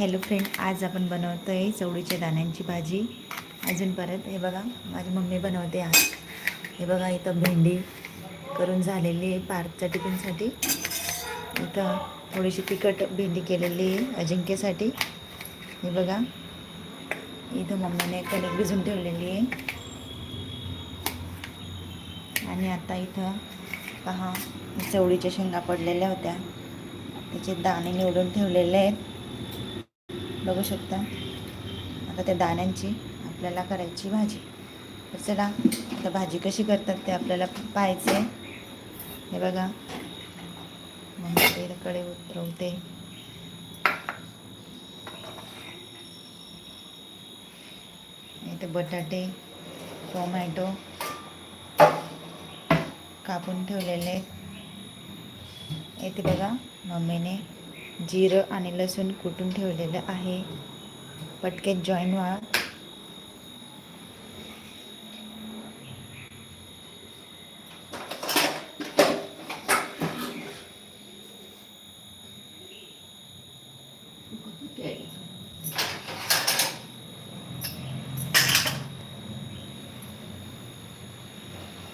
Hello friend आज आपण बनवतो आहे चवळीच्या दाण्यांची भाजी. अजून परत हे बघा माझी मम्मी बनवते आज. हे बघा इथं भेंडी करून झालेली आहे पार्कच्या टिफिनसाठी. इथं थोडीशी तिखट भेंडी केलेली आहे अजिंक्यसाठी. हे बघा इथं मम्मीने कणिक भिजून ठेवलेली आहे. आणि आता इथं पहा चवळीच्या शेंगा पडलेल्या होत्या. त्याचे दाणे निवडून ठेवलेले आहेत. बघू शकता. आता त्या दाण्यांची आपल्याला करायची भाजी. तर चला आता भाजी कशी करतात ते आपल्याला पाहायचं आहे हे बघा. मग उतरवते. इथे बटाटे टोमॅटो कापून ठेवलेले येते बघा मम्मीने जिरं आणि लसूण कुटून ठेवलेलं आहे. पटक्यात जॉईन व्हा.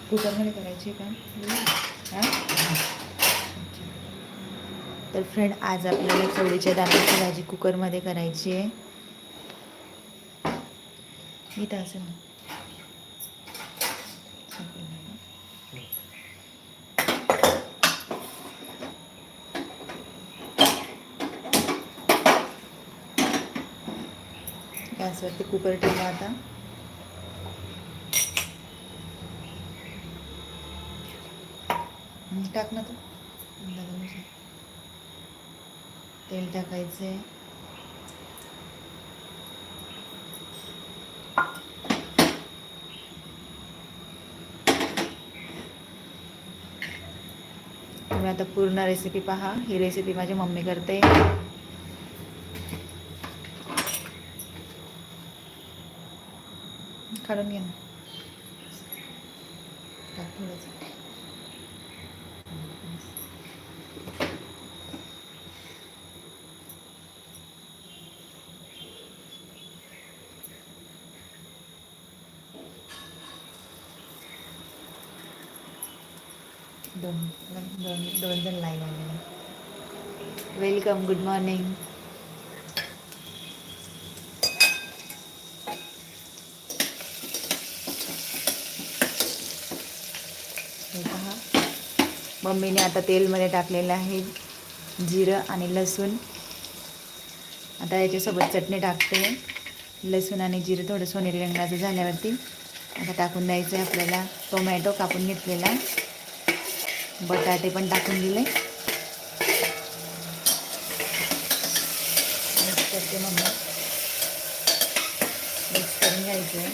कुटरमध्ये करायची का? तर फ्रेंड आज आपल्याला चवळीच्या दाण्याची भाजी कुकरमध्ये करायची आहे. मी असं गॅसवरती कुकर ठेवा आता. टाक ना तू. तेल टाकायचे तुम्ही आता पूर्ण रेसिपी पहा. ही रेसिपी माझी मम्मी करते. काढून घे ना टाक थोडंसं. दोन दोन दोन जण लाईन आले वेलकम गुड मॉर्निंग पहा. मम्मीने आता तेलमध्ये टाकलेलं आहे जिरं आणि लसूण. आता याच्यासोबत चटणी टाकते. लसूण आणि जिरं थोडं सोनेरी रंगाचं झाल्यावरती. आता टाकून द्यायचं आहे आपल्याला. टोमॅटो कापून घेतलेला. बटाटे पण टाकून दिले. मिक्स करते मम्मी. मिक्स करून घ्यायचं. आहे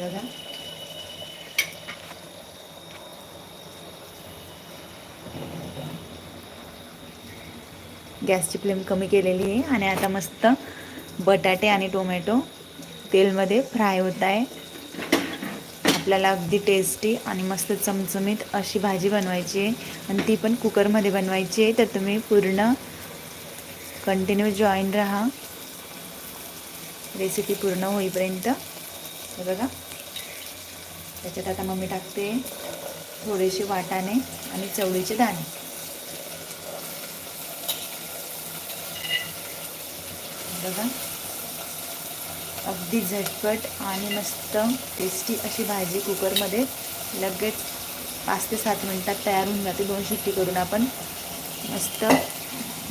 बघा. गॅसची फ्लेम कमी केलेली आहे आणि आता मस्त बटाटे आणि टोमॅटो तेलमध्ये फ्राय होत आहे. आपल्याला अगदी टेस्टी आणि मस्त चमचमीत अशी भाजी बनवायची आहे. आणि ती पण कुकरमध्ये बनवायची आहे. तर तुम्ही पूर्ण कंटिन्यू जॉईन राहा. रेसिपी पूर्ण होईपर्यंत. हे बघा. त्याच्यात आता मम्मी टाकते थोडेसे वाटाणे आणि चवळीचे दाणे. बघा. अगदी झटपट आणि मस्त टेस्टी अशी भाजी कुकरमध्ये लगेच पाच ते सात मिनटात तयार होऊन जाते. दोन शिट्टी करून आपण मस्त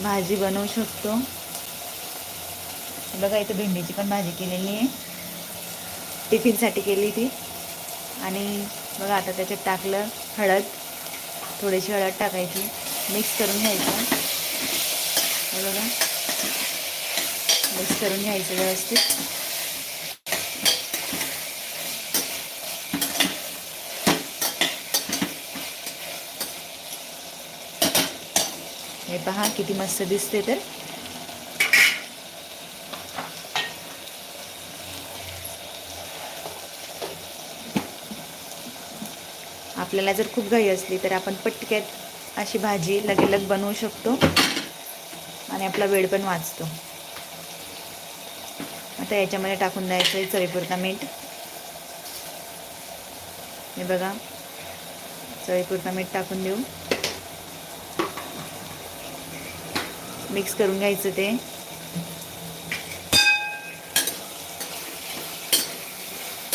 भाजी बनवू शकतो. बघा इथं भेंडीची पण भाजी केलेली आहे. टिफिनसाठी केली ती. आणि बघा आता त्याच्यात टाकलं हळद. थोडीशी हळद टाकायची. मिक्स करून घ्यायचं. बघा. मिक्स करून घ्यायचं व्यवस्थित. पहा किती मस्त दिसते तर. आपल्याला जर खूप घाई असली तर आपण पटक्यात अशी भाजी लगेलग बनवू शकतो आणि आपला वेळ पण वाचतो. आता याच्यामध्ये टाकून द्यायचं आहे चवीपुरता मीठ. हे बघा. चवीपुरता मीठ टाकून देऊ. मिक्स करून घ्यायचं ते.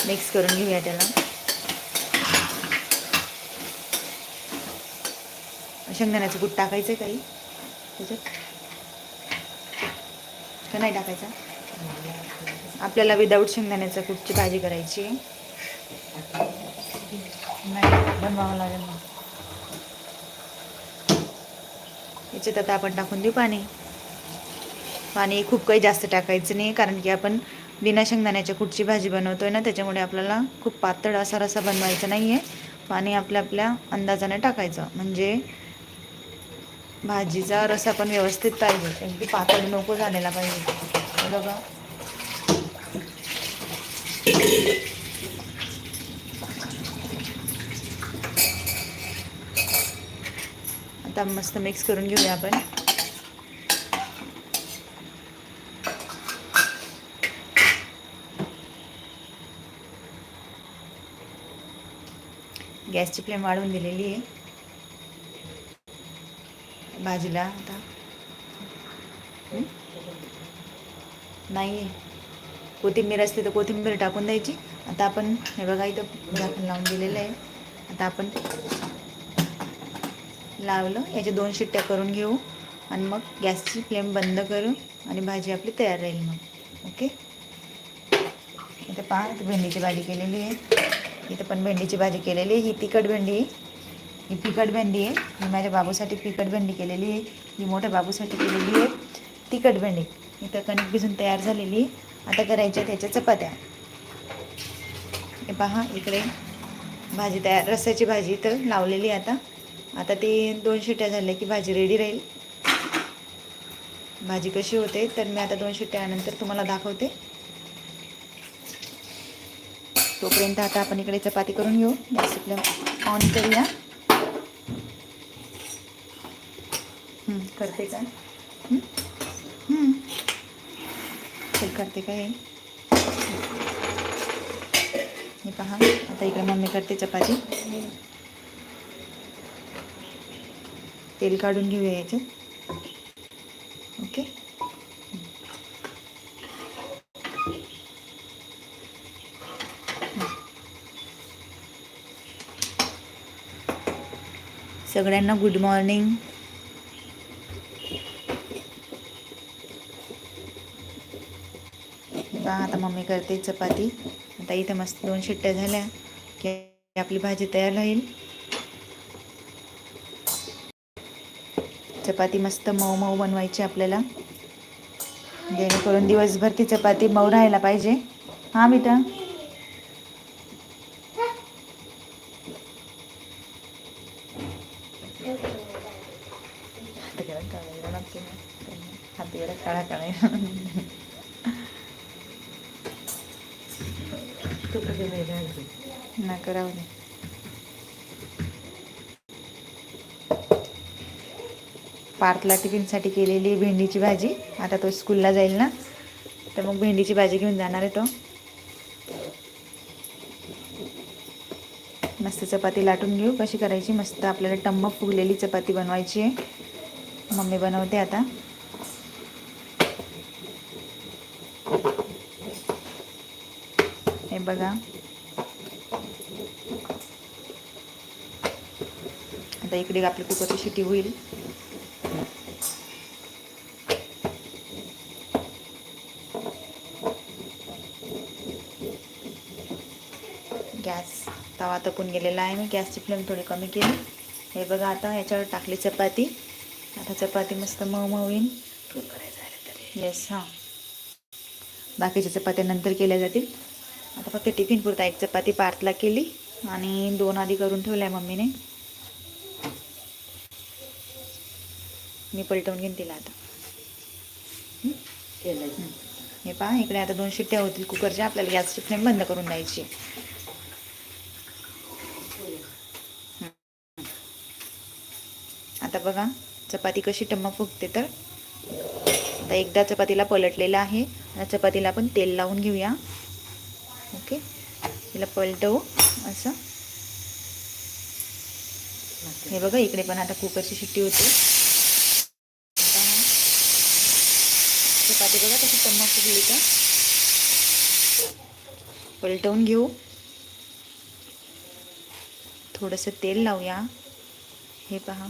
मिक्स करून घेऊया त्याला. शेंगदाण्याचं कूट टाकायचं आहे काही? त्याच्यात? का नाही टाकायचा? आपल्याला विदाऊट शेंगदाण्याचं कूटची भाजी करायची आहे. नाही बनवावं लागेल. मग त्यात आपण टाकून देऊ पाणी. पाणी खूप काही जास्त टाकायचं नाही कारण की आपण बिना शेंगदाण्याच्या कुठची भाजी बनवतोय ना त्याच्यामुळे आपल्याला खूप पातळ असा रसा बनवायचा नाही आहे पाणी आपल्या आपल्या अंदाजाने टाकायचं. म्हणजे भाजीचा रसा पण व्यवस्थित पाहिजे अगदी पातळ नको झालेला पाहिजे. हे बघा. आता मस्त मिक्स करून घेऊया आपण. गॅसची फ्लेम वाढवून दिलेली आहे. भाजीला आता. नाही कोथिंबीर असली तर कोथिंबीर टाकून द्यायची. आता आपण हे बघा इथं झाकण लावून दिलेलं आहे. आता आपण लावलं. याच्या दोन शिट्ट्या करून घेऊ. आणि मग गॅसची फ्लेम बंद करू. आणि भाजी आपली तयार राहील मग. ओके? इथं पहा भेंडीची भाजी केलेली आहे. इथं पण भेंडीची भाजी केलेली आहे. ही तिखट भेंडी आहे. ही तिखट भेंडी आहे. ही माझ्या बाबूसाठी तिखट भेंडी केलेली आहे. ही मोठ्या बाबूसाठी केलेली आहे. तिखट भेंडी. इथं कणिक भिजून तयार झालेली आहे. आता करायच्या त्याच्या चपात्या. हे पहा इकडे भाजी तयार रस्स्याची भाजी इथं लावलेली आहे आता. आता ती दोन शिट्ट्या झाल्या की भाजी रेडी राहील. भाजी कशी होते तर मी आता दोन शिट्ट्यानंतर तुम्हाला दाखवते. तोपर्यंत आता आपण इकडे चपाती करून घेऊ. गॅस फ्लेम ऑन करूया. करते का? करते का हे पहा आता इकडे मम्मी करते चपाती. तेल काढून घेऊया याच्यात. ओके? सगळ्यांना गुड मॉर्निंग पहा आता मम्मी करते चपाती. आता इथं मस्त दोन शिट्ट्या झाल्या की आपली भाजी तयार राहील. चपाती मस्त मऊ मऊ बनवायची आपल्याला. जेणेकरून दिवसभर ती चपाती मऊ राहायला पाहिजे. हां बेटा हाती काळा ना करावं पार्थला टिफिनसाठी केलेली भेंडीची भाजी. आता तो स्कूलला जाईल ना. तर मग भेंडीची भाजी घेऊन जाणार आहे तो. मस्त चपाती लाटून घेऊ. कशी करायची? मस्त आपल्याला टम्म फुगलेली चपाती बनवायची आहे. मम्मी बनवते आता. हे बघा. आता इकडे आपली कुकरची शिटी होईल गॅस तवा तपून गेलेला आहे मी. गॅसची फ्लेम थोडी कमी केली. हे बघा आता याच्यावर टाकली चपाती. आता चपाती मस्त मऊ मऊ येईल येस हां. बाकीच्या चपात्या नंतर केल्या जातील. आता फक्त टिफिन पुरता एक चपाती पार्थला केली आणि दोन आधी करून ठेवल्या मम्मीने. मी पलटवून घेईन तिला आता. हं? हे पहा इकडे आता दोन शिट्ट्या होतील. कुकरच्या आपल्याला गॅसची फ्लेम बंद करून द्यायची. आता बघा चपाती कशी टम्मा फुगते तर. आता एकदा चपातीला पलटलेलं आहे. आणि चपातीला आपण तेल लावून घेऊया. ओके? तिला पलटवू असं. हे बघा इकडे पण आता कुकरची शिट्टी होते. चपाती बघा कशी टम्मा फुगली का पलटवून घेऊ. थोडंसं तेल लावूया. हे पहा.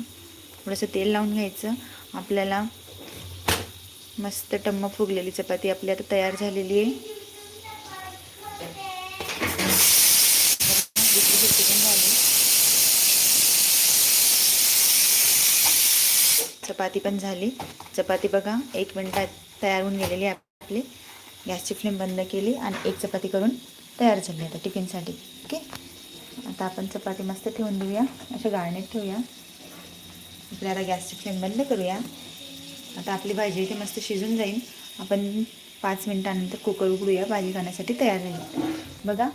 थोडंसं तेल लावून घ्यायचं. आपल्याला मस्त टम्म फुगलेली चपाती आपली आता तयार झालेली आहे. दुसरी पण झाली चपाती पण झाली. चपाती बघा एक मिनटात तयार होऊन गेलेली आहे आपली. गॅसची फ्लेम बंद केली आणि एक चपाती करून तयार झाली आता टिफिनसाठी. ओके? आता आपण चपाती मस्त ठेवून देऊया. अशा गाळणीत ठेवूया. इकडे आता गॅसची फ्लेम बंद करूया. आता आपली भाजी इथे मस्त शिजून जाईल. आपण पाच मिनटानंतर कुकर उघडूया. भाजी खाण्यासाठी तयार राहील बघा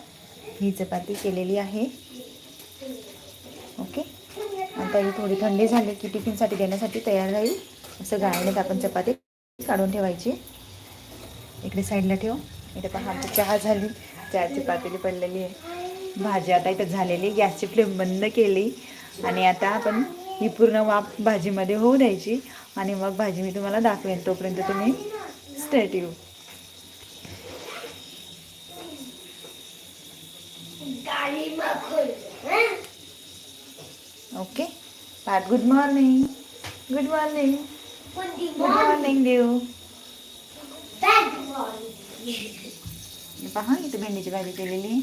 ही चपाती केलेली आहे. ओके? आता ही थोडी थंडी झाली की टिफिनसाठी देण्यासाठी तयार राहील. असं गाळण्यात आपण चपाती काढून ठेवायची. इकडे साईडला ठेव. इथे पहा आमची चहा झाली. चहाची पातेली पडलेली आहे. भाजी आता इथं झालेली गॅसची फ्लेम बंद केली. आणि आता आपण ही पूर्ण वाफ भाजीमध्ये होऊ द्यायची आणि मग भाजी मी तुम्हाला दाखवेन. तोपर्यंत तुम्ही स्ट्रेट येऊ ओके पाठ good morning good morning good morning देव. हे पहा इथे भेंडीची भाजी केलेली.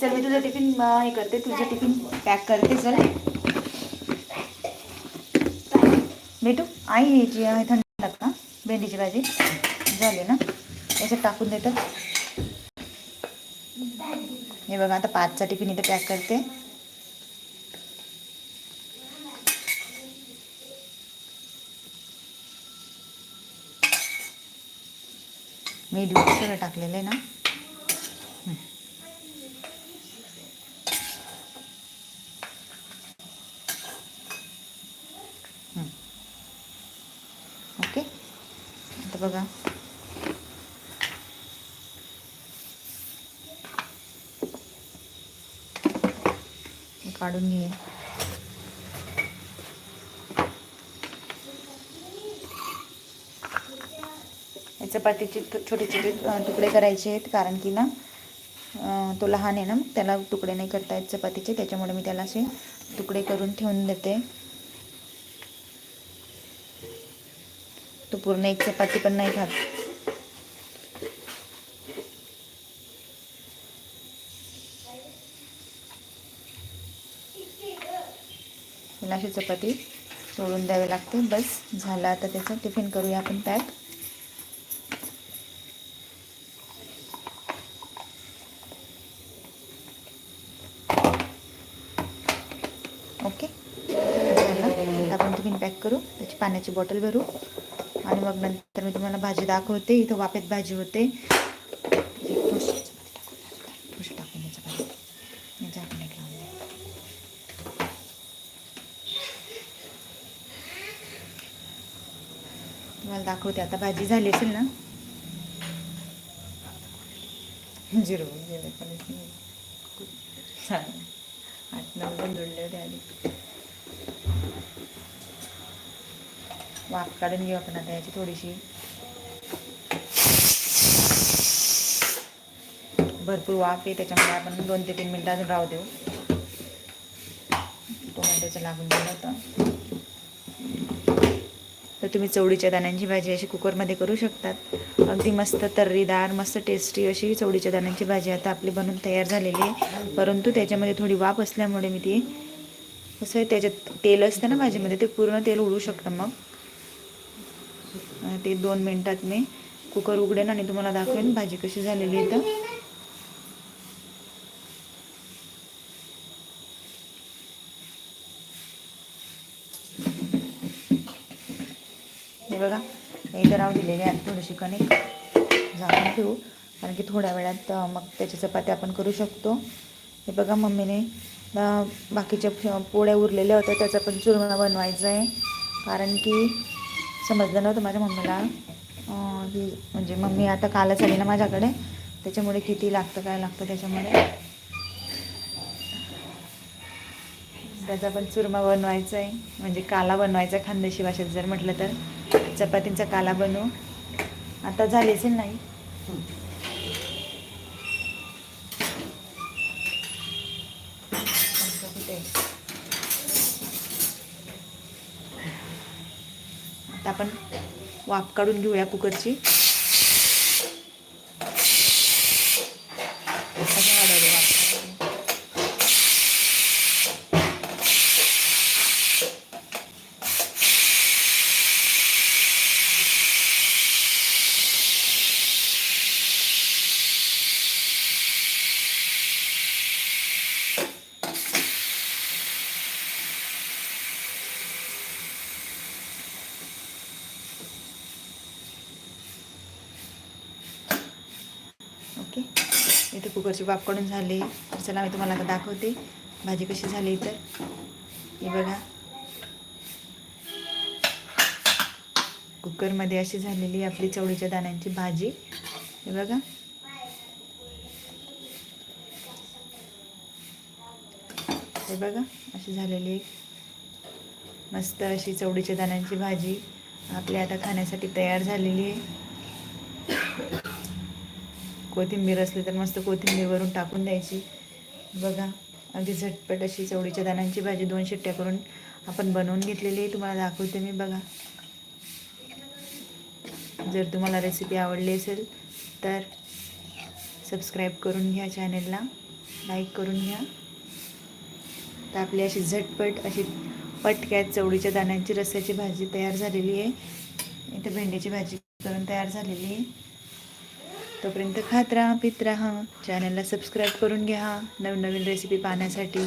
चल मी तुझं टिफिन हे करते तुझं टिफिन पॅक करते चल. भेटू? आई याची आहे थंड लागता भेंडीची भाजी. झाली ना? याच्यात टाकून देतं. हे बघा आता पाचचा टिफिन इथं पॅक करते. मी बीठ सगळं टाकलेलं आहे ना हं. हं. ओके आता बघा. काढून घे चपातीचे छोटे छोटे तुकडे करायचे आहेत कारण की ना तो लहान आहे ना त्याला तुकडे नाही करता येत चपातीचे त्याच्यामुळे मी त्याला असे तुकडे करून ठेवून देते. तो पूर्ण एक चपाती पण नाही खात. अशी चपाती सोडून द्यावी लागते. बस झालं आता त्याचं. टिफिन करूया आपण पॅक. ओके. आपण टिफिन पॅक करू. त्याची पाण्याची बॉटल भरू. आणि मग नंतर मी तुम्हाला भाजी दाखवते. इथं वाफेत भाजी होते. तुम्हाला दाखवते. आता भाजी झाली असेल ना? झिरो झिरो चालेल. आठ नऊ पण जोडले होते वाफ काढून घेऊ आपण आता याची थोडीशी. भरपूर वाफ आहे त्याच्यामुळे आपण दोन ते तीन मिनटं अजून राहू देऊ. टोमॅटोचं लागून गेलं होतं. तर तुम्ही चवडीच्या दाण्यांची भाजी अशी कुकरमध्ये करू शकतात. अगदी मस्त तर्रीदार मस्त टेस्टी अशी चवडीच्या दाण्यांची भाजी आता आपली बनून तयार झालेली आहे. परंतु त्याच्यामध्ये थोडी वाफ असल्यामुळे मी ती कसं आहे त्याच्यात तेल असतं ना भाजीमध्ये ते पूर्ण तेल उडू शकतं मग. ते दोन मिनटात मी कुकर उघडेन आणि तुम्हाला दाखवेन भाजी कशी झालेली आहे तर हे बघा इथं राहू दिलेली आहेत थोडीशी कणिक. झाकून ठेवू कारण की थोड्या वेळात मग त्याची चपाती आपण करू शकतो. हे बघा मम्मीने बाकीच्या पोळ्या उरलेल्या होत्या त्याचा पण चुरमा बनवायचा आहे कारण की समजलं नव्हतं माझ्या मम्मीला. की म्हणजे मम्मी आता कालच आली ना माझ्याकडे. त्याच्यामुळे किती लागतं काय लागतं त्याच्यामुळे. त्याचा पण चुरमा बनवायचा आहे म्हणजे काला बनवायचा आहे खानदेशी भाषेत जर म्हटलं तर. चपातींचा काला बनवू. आता झाली असेल नाही कुठे आता आपण वाफ काढून घेऊया कुकरची असं काढायला वाफ काढायला. ओके इथे कुकरची वाफ काढून झाली. तर चला मी तुम्हाला आता दाखवते. भाजी कशी झाली तर हे बघा. कुकरमध्ये अशी झालेली आपली चवळीच्या दाण्यांची भाजी. हे बघा. हे बघा अशी झालेली मस्त अशी चवळीच्या दाण्यांची भाजी आपली आता खाण्यासाठी तयार झालेली आहे. कोथिंबीर असली तर मस्त कोथिंबीर वरून टाकून द्यायची. बघा अगदी झटपट अशी चवळीच्या दाण्यांची भाजी दोन शिट्ट्या करून आपण बनवून घेतलेली आहे. तुम्हाला दाखवते मी बघा. जर तुम्हाला रेसिपी आवडली असेल तर सबस्क्राईब करून घ्या चॅनेलला लाईक करून घ्या. तर आपली अशी झटपट अशी पटक्यात चवळीच्या दाण्यांची रस्स्याची भाजी तयार झालेली आहे. इथे भेंडीची भाजी करून तयार झालेली आहे. तोपर्यंत खात राहा पित राहा. चॅनलला सबस्क्राईब करून घ्या. नवनवीन रेसिपी पाहण्यासाठी.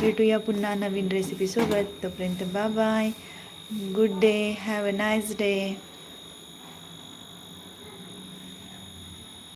भेटूया पुन्हा नवीन रेसिपीसोबत तोपर्यंत bye bye good day have a nice day